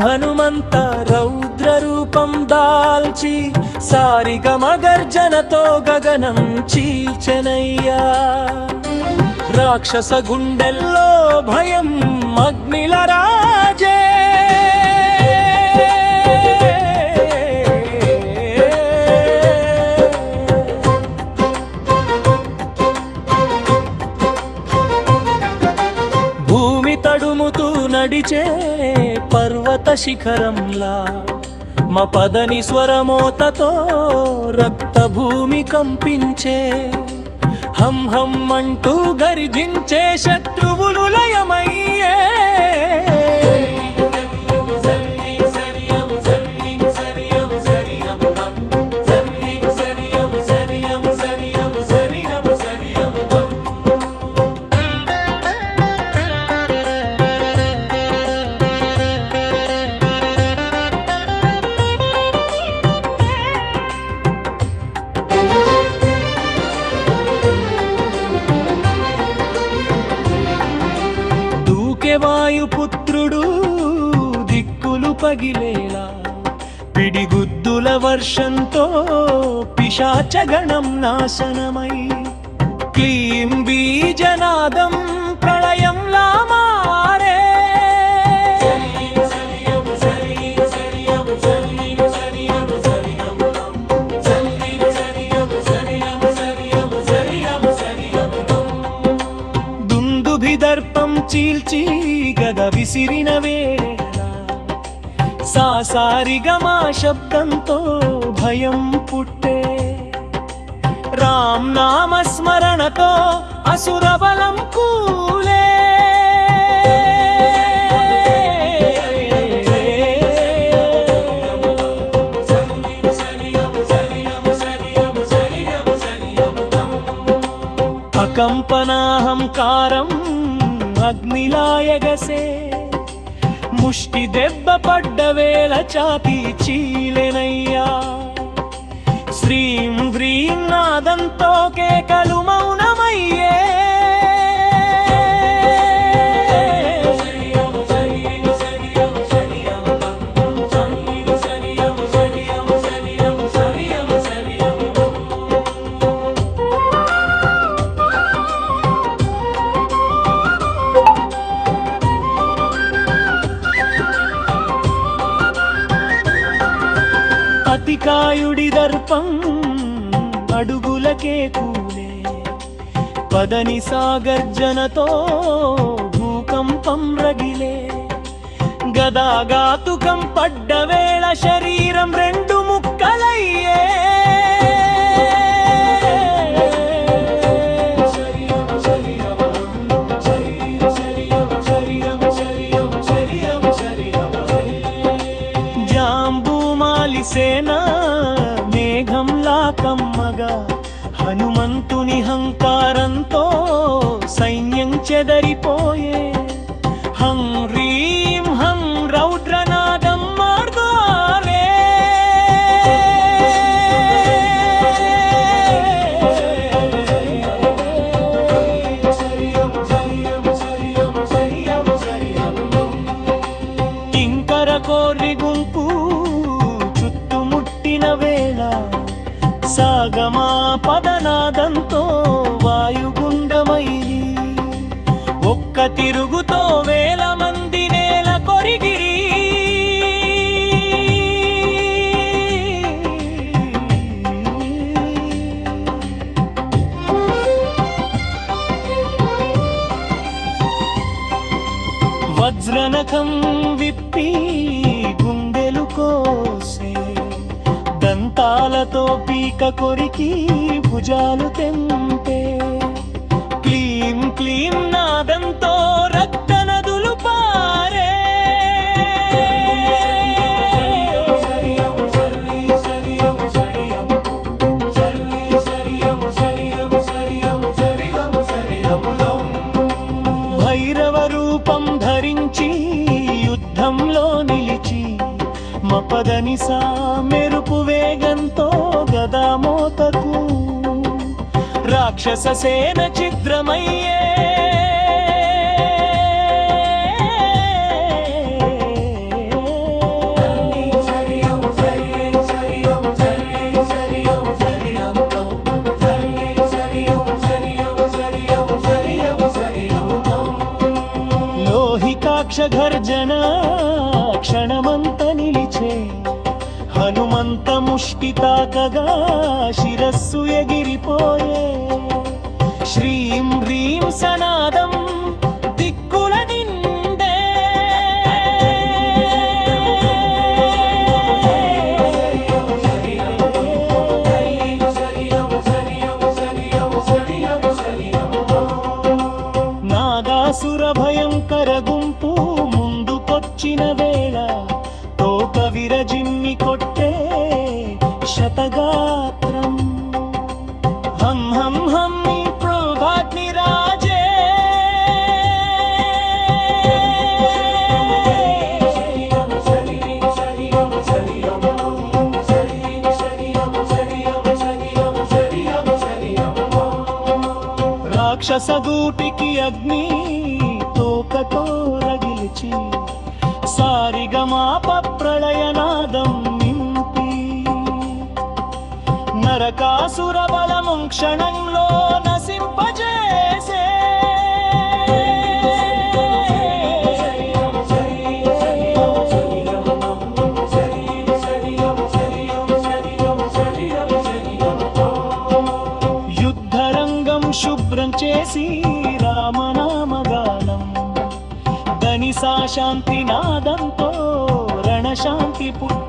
హనుమంత రౌద్ర రూపం దాల్చి సారిగ మగర్జనతో గగనం చీచనయ్యా రాక్షస గుండెల్లో భయం అగ్నిలరా పర్వత శిఖరంలా మపదని స్వరమోతతో రక్త భూమి కంపించే. హం హం అంటూ గర్జించే శత్రువులు లయమయ్యే. పగిలేలా? పిడిగుద్దుల వర్షంతో పిశాచగణం నాశనమై. క్లీం బీజనాదం ప్రళయంలా మారే. దుందుభిదర్పం చీల్చి గద విసిరిన వేళ సా సారిగమా శబ్దంతో భయం పుట్టే. రామ్ నామస్మరణతో అసుర బలం కూలే. అకంపనాహంకారం అగ్నిలాయగసే. ముష్టి దెబ్బ పడ్డ వేళ చాపి చీలెనయ్యా. శ్రీం హ్రీం నాదంతో కేకలు మౌనమయ్యే కాయుడి దర్పం అడుగులకే కూలే. పదని సాగర్జనతో భూకంపం రగిలే. గదాగాతుకం పడ్డ వేళ శరీరం రెండు కమ్మగా హనుమంతుని హంకారంతో సైన్యం చెదరిపోయే సాగమా పదనాదంతో వాయుగుండమై ఒక్క తిరుగుతో వేల మంది నేల కొరిగిరి వజ్రనఖం విప్పి గుండెలు కోసి దంతాలతో పీక కొరికి భుజాలు తెంపే. క్లీం క్లీం నాదంతో రక్త నదులు పారే. భైరవ రూపం మపదనిసా మెరుపు వేగంతో గదామోతకు రాక్షస సేన చిద్రమయ్యే లోహికాక్ష గర్జనా. క్షణమంత నిలిచే హనుమంత ముష్టి తాకగా శిరస్సు ఎగిరిపోయే శతగాత్రం హం హం హం నీ ప్రోభాగ్ని అగ్ని తోకతో రగిలిచి సారిగమాప ప్రళయనాదం నరకాసుర బలము క్షణంలో నశింపజేసే. యుద్ధరంగం శుభ్రం చేసి రామనామగానం. ధనిసా శాంతి నాదంతో రణశాంతి పుట్టే